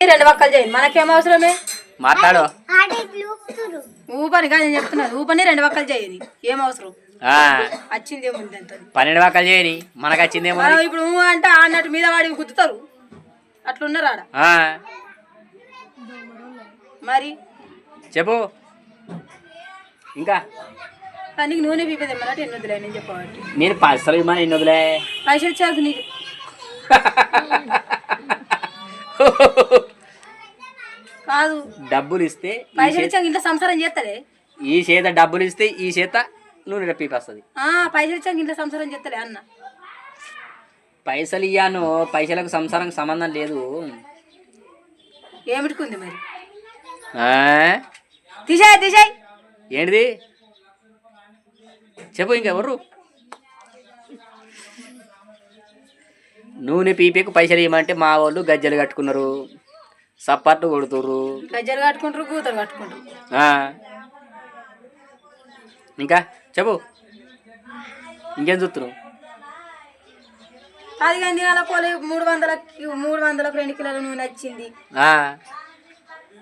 రెండు పక్కలు చేయండి మనకేం అవసరమే? మాట్లాడు. ఊపని కాదు నేను చెప్తున్నాను. ఊపని రెండు పక్కలు చేయని ఏం అవసరం? వచ్చింది ఏముంది అంత పన్నెండు వాకలు చేయని మనకు వచ్చిందేమో మనం ఇప్పుడు ఊ అంటే అన్నట్టు మీద వాడికి గుద్దుతారు. అట్లున్నారు ఆడ. మరి? చెప్పు. ఇంకా? నీకు నూనె పీపది ఏమన్నట్టు ఎన్ని వదిలే నేను చెప్పబట్టి. నేను పైసలు ఇమ్మని ఎన్ని వదిలే పైసలు ఇచ్చాక నీకు. కాదు. డబ్బులు ఇస్తే ఈ పైసలు చేత- ఇచ్చాక ఇంట్లో సంసారం చేస్తాడే ఈ చేత డబ్బులు ఇస్తే ఈ చేత నూనె రప్పీకి వస్తుంది ఆ, పైసలు ఇచ్చాక ఇంట్లో సంసారం చేస్తాడే అన్న. పైసలు ఇయ్యాను పైసలకు సంసారం సంబంధం లేదు. ఏమిటికుంది మరి? ఆ? తీసేయ్ తీసేయ్. ఏంటిది? చెప్పు ఇంకెవరు నూనె పీపీకి పైసలు ఇవ్వమంటే మా వాళ్ళు గజ్జలు కట్టుకున్నారు. సప్పట్లు కొడుతుర్రు. గజ్జలు కట్టుకుంటారు కూతురు కట్టుకుంటారు. ఆ. ఇంకా చెప్పు. ఇంకేం చూస్తున్నావు అది కానీ దినాల కోలి మూడు వందలకి మూడు వందలకు రెండు కిలోల నూనె వచ్చింది ఆ,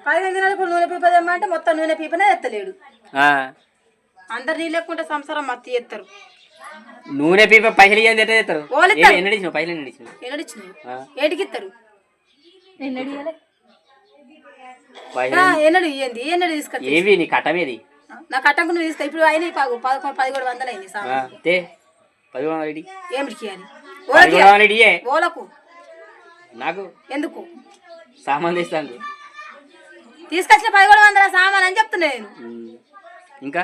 పదిహేను దినాలకు నూనె పీప తెమ్మంటే మొత్తం నూనె పీపనే ఎత్తలేడు ఆ. అందరు నీళ్ళు లేకుంటే సంసారం మత్తి ఎత్తారు నూనె పీప పైసలు ఇవ్వండి ఎట్లా చేస్తారు వాళ్ళు ఇస్తారు. ఎన్ని ఇచ్చినావు పైసలు ఎన్ని ఇచ్చినావు ఎన్నడిచ్చినావు? ఆ. ఏటికి ఇస్తారు ఎన్నడి ఇయ్యలే? పైసలు ఆ, ఎన్నడు ఇయ్యండి ఎన్నడు తీసుకొచ్చి ఏవి నీ కట్టమేది నా కట్టకు నువ్వు తీసుకో ఇప్పుడు అయినాయి పాగు పదకొండు పదిహేడు వందలు అయింది ఆ, సామాన్ తే పదిహేను వందలు. ఏమిటికి అని. ఓలకు నాకు? ఎందుకు? సామాన్ తెస్తాను తీసుకొచ్చిన పదిహేడు వందల సామాన్ అని చెప్తున్నా నేను. ఇంకా?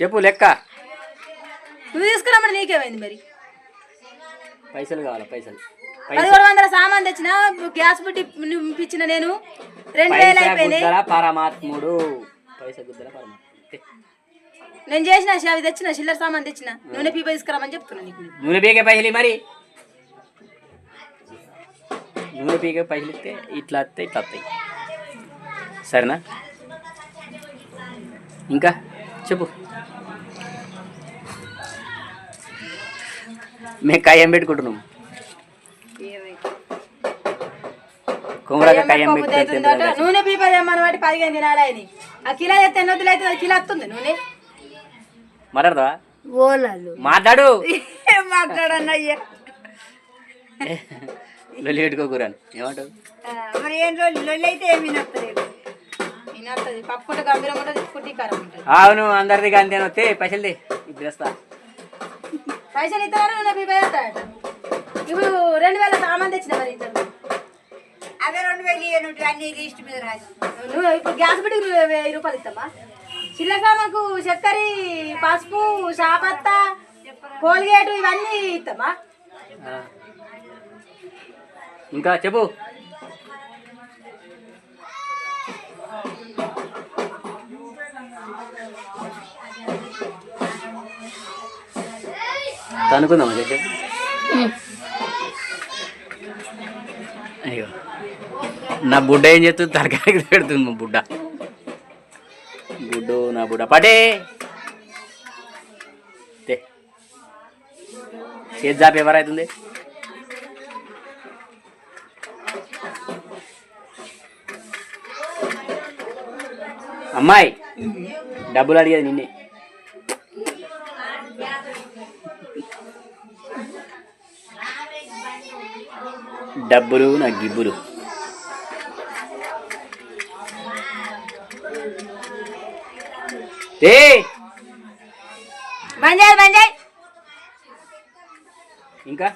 చెప్పు లెక్క. నువ్వు తీసుకురమ్మని నీకేమైంది మరి? పైసలు కావాలా పైసలు? పైసలు పదిహేడు వందల సామాన్ తెచ్చిన గ్యాస్ బుట్టి నింపించిన నేను. రెండు వేలు పైసా అయిపోయినాయి. గుద్దల పరమాత్ముడు. పైసా గుద్దల పరమాత్ముడు. తే. నేను చేసిన అవి తెచ్చిన చిల్లర సామాన్ తెచ్చిన. నూనె పీప తీసుకురామని చెప్తున్నా నీకు నూనె. పీకే పైసలు మరి. నూనె పీకే పైసలు ఇస్తే ఇట్లా వస్తే ఇట్లా వస్తాయి సరేనా? ఇంకా? చెప్పు. మేము కయ్యం పెట్టుకుంటున్నాం. నూనె పీప తెమ్మని వాటి పదిహేను దినాలు అయినాయి ఆ కిలో ఎత్తే ఎన్ని వద్దులు అయితే అది కిలో వస్తుంది నూనె? మాట్లాడదా ఓలాలు. మాట్లాడు. ఏం మాట్లాడన్నా అయ్యా? లొల్లి పెట్టుకోకూరని ఏమంటావు? మరి ఏం రోజులు లొల్లి అయితే ఏమి నచ్చలేదు అవును అందరిది కానీ వస్తే పైసలు ఇప్పుడు వేస్తా పైసలు వేస్తాడట ఇప్పుడు రెండు వేల సామాన్ తెచ్చిన మరి ఇద్దరు. అవే రెండు వేలు ఇయ్యను అన్ని లిస్ట్ మీద రాసి. నువ్వు ఇప్పుడు గ్యాస్ బిడ్డకి నువ్వు వెయ్యి రూపాయలు ఇస్తామా? చిల్లర సామాన్కు చక్కెర పసుపు షాపత్త కోల్గేట్ ఇవన్నీ ఇస్తామా. ఇంకా చెప్పు. తనుకుందామా చెప్పు. అయ్యో. నా బుడ్డ ఏం చేస్తుంది? తలకాయకి పెడుతుంది మా బుడ్డ. బుడ్డు నా బుడ్డ. పడే. చేతి జాబ్ ఎవరైతుంది? అమ్మాయి. డబ్బులు అడిగేది నిన్నే. డబ్బులు నా గిబ్బులు. ఏ బంద్ చేయి ఇంకా?